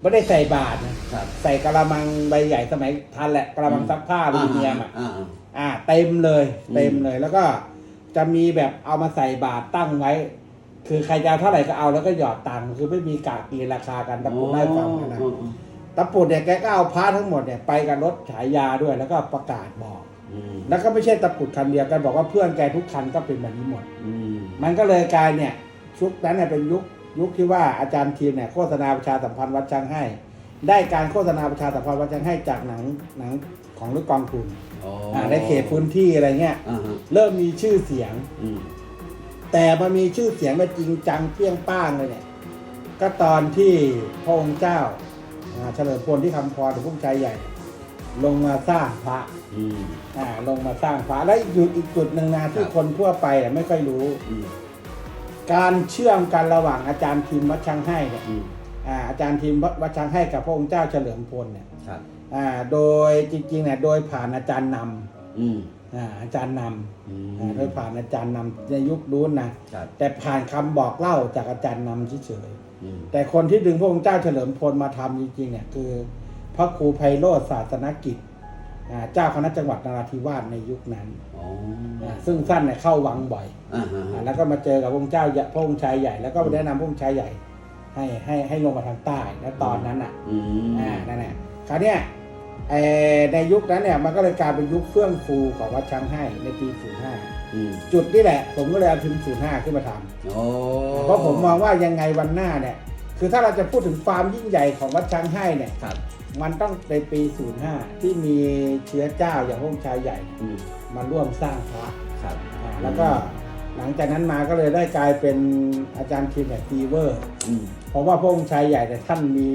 ไม่ได้ใส่บาทนะครับ ใส่กระมังใบใหญ่สมัยทันแหละกระมังซักผ้าอลูมิเนียมอะอ่าอ่า อ่าเต็มเลยอืมเต็มเลยแล้วก็จะมีแบบเอามาใส่บาทตั้งไว้ คือใครจะเอาเท่าไหร่ก็เอาแล้วก็หยอดตังค์คือไม่มีกากีราคากันตะปุดได้ฟังนะอ๋ออ๋อตะปุดเนี่ยแกก็เอาพระทั้งหมดเนี่ยไปกับรถฉายาด้วยแล้วก็ประกาศบอกอืมแล้วก็ไม่ใช่ตะปุดคันเดียวกันบอกว่าเพื่อนแกทุกคันก็เป็นแบบนี้หมดอืมมันก็เลยกลายเนี่ยชุกนั้นเนี่ยเป็นยุค ยุคที่ว่าอาจารย์ทีมเนี่ยโฆษณาประชาสัมพันธ์วัดช้างให้ ได้การโฆษณาประชาสัมพันธ์วัดช้างให้จากหนังหนังของหรือกองทุนอ๋ออ่าในเขตพื้นที่อะไรเงี้ยอ่าฮะเริ่มมีชื่อเสียงอืมแต่มามีชื่อเสียงมาจริงจังเปรี้ยงป้างเลยเนี่ย ก็ตอนที่พระองค์เจ้าอ่าเฉลิมพลที่คำพรหรือพุ่มชายใหญ่ ลงมาสร้างพระอืมอ่าลงมาสร้างพระและอีกจุดอีกจุดหนึ่งนะที่ครับคนทั่วไปอะไม่ค่อยรู้อืม การเชื่อมกันระหว่างอาจารย์พิมพ์วัดช้างให้เนี่ยอืมอ่าอาจารย์พิมพ์วัดช้างให้กับพระองค์เจ้าเฉลิมพลเนี่ยครับอ่าโดยจริงๆเนี่ยโดยผ่านอาจารย์นอืมำอ่าอาจารย์นอืำมอ่าโดยผ่านอาจารย์นำในยุคนู้นนะครับแต่ผ่านคำบอกเล่าจากอาจารย์นำเฉยอืมๆแต่คนที่ดึงพระองค์เจ้าเฉลิมพลมาทำจริงๆเนี่ยคือ พระครูไพโรธศาสนกิจอ่า เจ้าคณะจังหวัดนราธิวาสในยุคนั้นอ๋ออ่าซึ่งท่านเนี่ยเข้าวังบ่อยอ่าฮะอ่าแล้วก็มาเจอกับพระองค์เจ้าใหญ่พระองค์ชายใหญ่ แล้วก็แนะนำพระองค์ชายใหญ่ ให้ให้ให้ลงมาทางใต้ แล้วตอนนั้นอะอืมอ่านั่นแหละคราวเนี้ยเอ่อในยุคนั้นเนี่ยมันก็เลยกลายเป็นยุคเฟื่องฟูของวัดช้างให้ในปี 05อืมจุดนี่แหละ ผมก็เลยเอาพิมพ์ 05 ขึ้นมาทโอ้ำเพราะผมมองว่ายังไงวันหน้าเนี่ย คือถ้าเราจะพูดถึงความยิ่งใหญ่ของวัดช้างให้เนี่ยครับ มันต้องในปี 05 ที่มีเชื้อเจ้าอย่างพระองค์ชายใหญ่อืมมาร่วมสร้างพระครับอ่าแล้วก็หลังจากนั้นมาก็เลยได้กลายเป็นอาจารย์ทีมแบบฟีเวอร์อืมเพราะว่าพระองค์ชายใหญ่เนี่ยท่านมี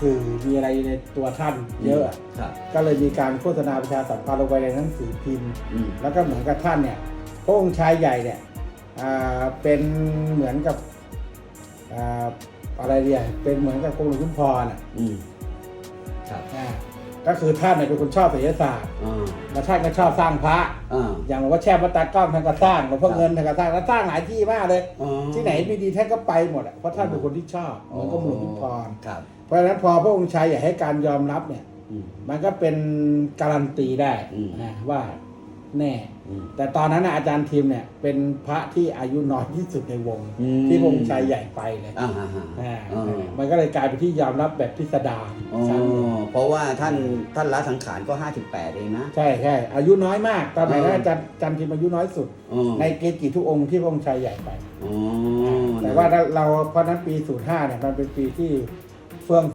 สื่อมีอะไรในตัวท่านเยอะครับก็เลยมีการโฆษณาประชาสัมพันธ์ลงไปในหนังสือพิมพ์อืมแล้วก็เหมือนกับท่านเนี่ยพระองค์ชายใหญ่เนี่ยอ่าเป็นเหมือนกับอ่าอะไรเดียเป็นเหมือนกับกรมหลวงชุมพรอะอืม ครับอ่าก็คือท่านเนี่ยเป็นคนชอบศิลปศาสตร์อ่า แล้วท่านก็ชอบสร้างพระ อ่า อย่างหลวงพ่อแช่พระตากล้องท่านก็สร้างหลวงพ่อครับเงินท่านก็สร้างแล้วสร้างหลายที่มากเลย อ๋อที่ไหนไม่ดีท่านก็ไปหมดอะเพราะท่านเป็นคนที่ชอบเหมือนกรมหลวงชุมพรครับเพราะฉะนั้นพอพระองค์ชายอยากให้การยอมรับเนี่ย อืม มันก็เป็นการันตีได้อืม นะว่า แน่อืมแต่ตอนนั้นนะอาจารย์ทีมเนี่ย เป็นพระที่อายุน้อยที่สุดในวงอืมที่พระองค์ชายใหญ่ไปเลยอ่าฮะฮะอ่าอ่ามันก็เลยกลายเป็นที่ยอมรับแบบพิสดารอ๋อครั้งหนึ่งเพราะว่าท่านท่านละสังขารก็ห้าสิบแปดเองนะ ใช่ใช่อายุน้อยมากตอนไหนอ่านะอาจารย์อาจารย์ทีมอายุน้อยสุดอ๋อในเกจิทุกองค์ที่พระองค์ชายใหญ่ไปอ๋อแต่ว่าถ้าเราเพราะฉะนั้นปี 05เนี่ยมันเป็นปีที่เฟื่อง